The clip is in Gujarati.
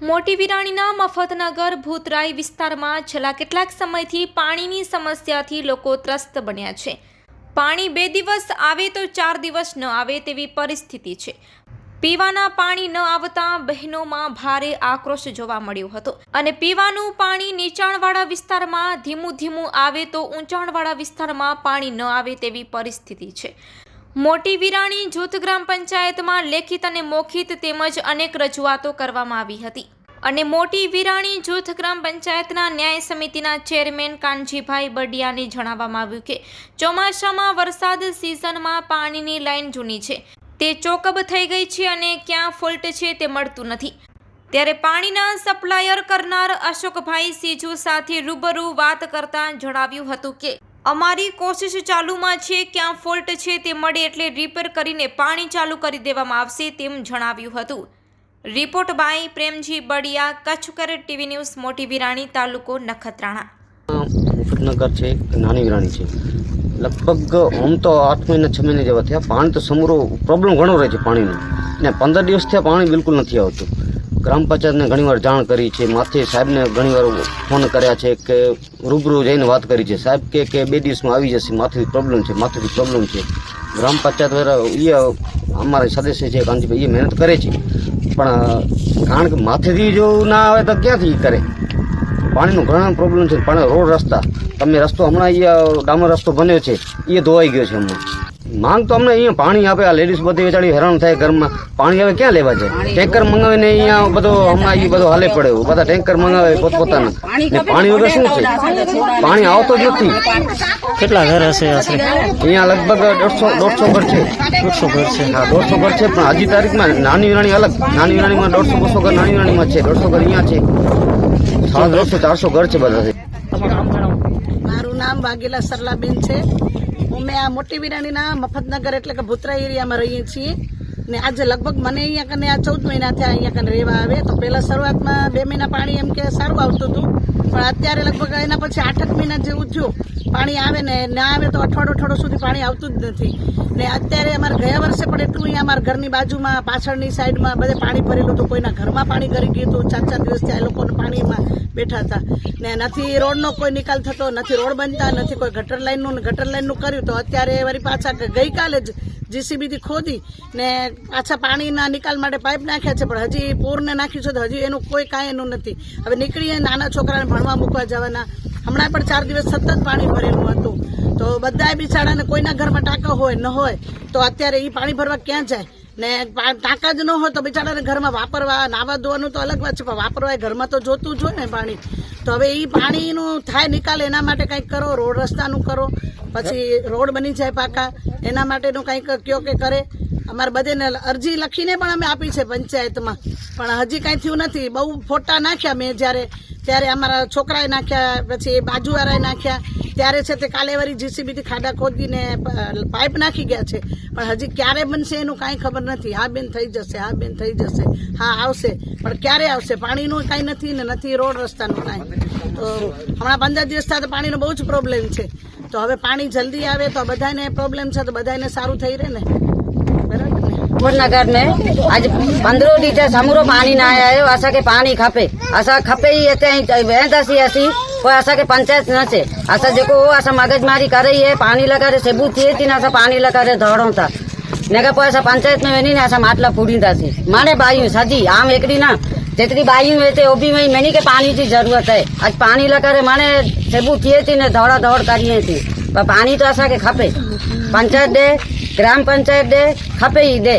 મોટી વિરાણીના મફતનગર ભૂતરાઈ વિસ્તારમાં છેલ્લા કેટલાક સમયથી પાણીની સમસ્યાથી લોકો ત્રસ્ત બન્યા છે. પાણી બે દિવસ આવે તો ચાર દિવસ ન આવે તેવી પરિસ્થિતિ છે. પીવાના પાણી ન આવતા બહેનોમાં ભારે આક્રોશ જોવા મળ્યો હતો અને પીવાનું પાણી નીચાણવાળા વિસ્તારમાં ધીમું ધીમું આવે તો ઊંચાણવાળા વિસ્તારમાં પાણી ન આવે તેવી પરિસ્થિતિ છે. મોટી વિરાણી જૂથ ગ્રામ પંચાયતમાં લેખિત અને મૌખિત તેમજ અનેક રજૂઆતો કરવામાં આવી હતી. અને મોટી વિરાણી જૂથ ગ્રામ પંચાયતના ન્યાય સમિતિના ચેરમેન કાનજીભાઈ બડિયાને જણાવવામાં આવ્યું કે, ચોમાસામાં વરસાદ સિઝનમાં પાણીની લાઈન જૂની છે. તે ચોકબ થઈ ગઈ છે અને ક્યાં ફોલ્ટ છે તે મળતું નથી. ત્યારે પાણીના સપ્લાયર કરનાર અશોકભાઈ સીજુ સાથે રૂબરૂ વાત કરતા જણાવ્યું હતું કે અમારી કોશિશ ચાલુમાં છે, ક્યાં ફોલ્ટ છે તે મળે એટલે રિપેર કરીને પાણી ચાલુ કરી દેવામાં આવશે તેમ જણાવ્યું હતું. Report by Premji Badiya, Kachchhkar TV news, Moti Virani, તાલુકો નખત્રાણા. મુફતનગર છે નાની વિરાણી છે. લગભગ આમ તો આઠ મહિના, છ મહિના જેવા થયા. પાણી તો સમૂરો પ્રોબ્લેમ ઘણો રહે છે પાણીનો. ને પંદર દિવસ થયા પાણી બિલકુલ નથી આવતું. ગ્રામ પંચાયતને ઘણીવાર જાણ કરી છે. માથે સાહેબને ઘણીવાર ફોન કર્યા છે કે રૂબરૂ જઈને વાત કરી છે. સાહેબ કે કે બે દિવસમાં આવી જશે. માથેથી પ્રોબ્લેમ છે, માથેથી પ્રોબ્લેમ છે. ગ્રામ પંચાયત વાળા એ અમારા સદસ્ય છે કાંતિભાઈ એ મહેનત કરે છે. પણ, કારણ કે માથેથી જો ના આવે તો ક્યાંથી કરે? પાણીનો ઘણા પ્રોબ્લેમ છે. પણ રોડ રસ્તા, તમે રસ્તો હમણાં અહીંયા ડામર રસ્તો બન્યો છે. એ ધોવાઈ ગયો છે હમણાં. માંગ તો અમને અહીંયા પાણી આપે આ લેડીઝ બધી વેચાડી હેરાન થાય ઘરમાં. પાણી હવે ક્યાં લેવા જાય? ટેન્કર મંગાવીને અહીંયા બધો હમણાં એ બધો હાલે પડે બધા ટેન્કર મંગાવે પોતપોતાના. ને પાણી વગર શું છે. પાણી આવતો જ નથી. કેટલા ઘર હશે અહીંયા લગભગ દોઢસો દોઢસો ઘર છે. દોઢસો ઘર છે. હા દોઢસો ઘર છે પણ હજી તારીખમાં નાની વિરાણી અલગ. નાની વિરાણીમાં દોઢસો બસો ઘર નાની વિરાણીમાં છે. દોઢસો ઘર અહીંયા છે. સાડા દોઢસો ચારસો ઘર છે બધા. મારું નામ વાઘેલા સરલાબેન છે. અમે આ મોટી વિરાણીના મફતનગર એટલે કે ભૂતરા એરિયામાં રહીએ છીએ. ને આજે લગભગ મને અહીંયા કને આ ચૌદ મહિના થયા અહીંયા કને રહેવા આવે. તો પહેલા શરૂઆતમાં બે મહિના પાણી એમ કે સારું આવતું હતું. પણ અત્યારે લગભગ એના પછી આઠ મહિના જેવું થયું. પાણી આવે ને, ના આવે તો અઠવાડિયું અઠવાડિયું સુધી પાણી આવતું જ નથી. ને અત્યારે અમારે ગયા વર્ષે પણ એટલું અહીંયા અમારા ઘરની બાજુમાં, પાછળની સાઈડમાં બધે પાણી ભરેલું હતું. કોઈના ઘરમાં પાણી કરી ગયું હતું. ચાર ચાર દિવસ ત્યાં લોકોને પાણીમાં બેઠા હતા. ને નથી રોડનો કોઈ નિકાલ થતો, નથી રોડ બનતા, નથી કોઈ ગટર લાઇનનું ગટર લાઇનનું કર્યું તો અત્યારે વળી પાછા ગઈકાલે જ જીસીબીથી ખોદી ને પાછા પાણીના નિકાલ માટે પાઇપ નાખ્યા છે, પણ હજી પૂરને નાખ્યું છે તો હજી એનું કોઈ કાંઈ એનું નથી. હવે નીકળીએ નાના છોકરાને ભણવા મૂકવા જવાના. હમણાં પણ ચાર દિવસ સતત પાણી ભરેલું હતું. તો બધા બિચારાને કોઈના ઘરમાં ટાંકા હોય, ન હોય, તો અત્યારે એ પાણી ભરવા ક્યાં જાય? ને ટાંકા જ ન હોય તો બિચારાને ઘરમાં વાપરવા, નાવા ધોવાનું તો અલગ વાત છે, પણ વાપરવા ઘરમાં તો જોતું જ હોય ને પાણી. તો હવે એ પાણીનું થાય નિકાલ એના માટે કંઈક કરો, રોડ રસ્તાનું કરો પછી રોડ બની જાય પાકા. એના માટેનું કંઈક કયો કે કરે. અમારે બધેને અરજી લખીને પણ અમે આપી છે પંચાયતમાં. પણ હજી કાંઈ થયું નથી. બહુ ફોટા નાખ્યા મેં જ્યારે ત્યારે અમારા છોકરાએ નાખ્યા, પછી બાજુવાળાએ નાખ્યા. ત્યારે છે તે કાલે વળી જીસીબીથી ખાડા ખોદીને પાઇપ નાખી ગયા છે. પણ હજી ક્યારે બનશે એનું કાંઈ ખબર નથી. હા બેન, થઈ જશે, હા બેન, થઈ જશે. હા, આવશે. પણ ક્યારે આવશે? પાણીનું કાંઈ નથી ને નથી રોડ રસ્તાનું કાંઈ. તો હમણાં પંદર દિવસ થયા પાણીનો બહુ જ પ્રોબ્લેમ છે. તો હવે પાણી જલ્દી આવે તો બધાને પ્રોબ્લેમ છે, તો બધાને સારું થઈ રહે ને. नगर में आज पंद्रह लीटर समूरो पानी ना आया असा के पानी खपे असा खपे ही ऐसी ऐसी કોઈ આશા કે પંચાયત નથી આશા જે ઓ આશા મગજમારી કરે એ પાણી લગાડે, સેબુ થયે તીને આશા પાણી લગાડે ધોડોતા નેગા કોઈ આશા પંચાયત મેં વેની ને આશા માટલા ફૂડી દાસી માને બાયું, સાજી, આમ એકડી ના. જેટલી બાયું હોય તે ઓબી મેં મેની કે પાણીની જરૂરત હે. આજ પાણી લગાડે માને સેબુ થયે તી ને ધોડા ધોડ કરીએ હતી પણ પાણી તો આશા કે ખપે. પંચાયત દે ગ્રામ પંચાયત દે ખપે દે.